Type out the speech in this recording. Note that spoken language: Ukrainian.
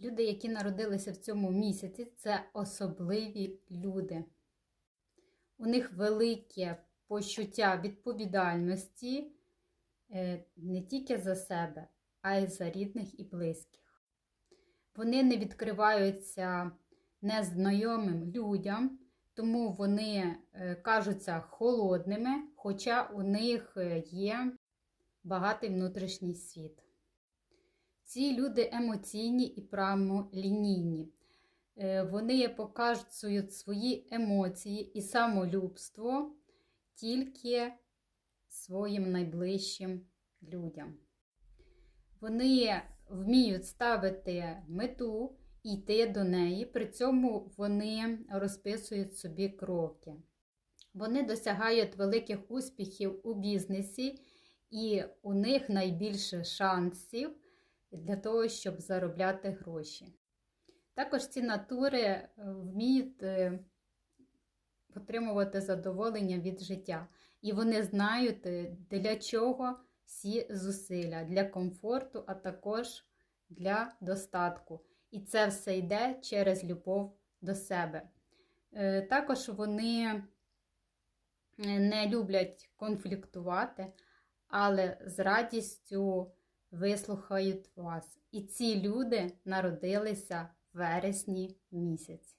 Люди, які народилися в цьому місяці, це особливі люди. У них велике почуття відповідальності е, не тільки за себе, а й за рідних і близьких. Вони не відкриваються незнайомим людям, тому вони е, кажуться холодними, хоча у них е, є багатий внутрішній світ. Ці люди емоційні і прямолінійні. Е, Вони показують свої емоції і самолюбство тільки своїм найближчим людям. Вони вміють ставити мету і йти до неї, при цьому вони розписують собі кроки. Вони досягають великих успіхів у бізнесі, і у них найбільше шансів для того, щоб заробляти гроші. Також ці натури е, вміють е, отримувати задоволення від життя. І вони знають, е, для чого всі зусилля, для комфорту, а також для достатку. І це все йде через любов до себе. Також вони не люблять конфліктувати, але з радістю вислухають вас. І ці люди народилися в вересні місяці.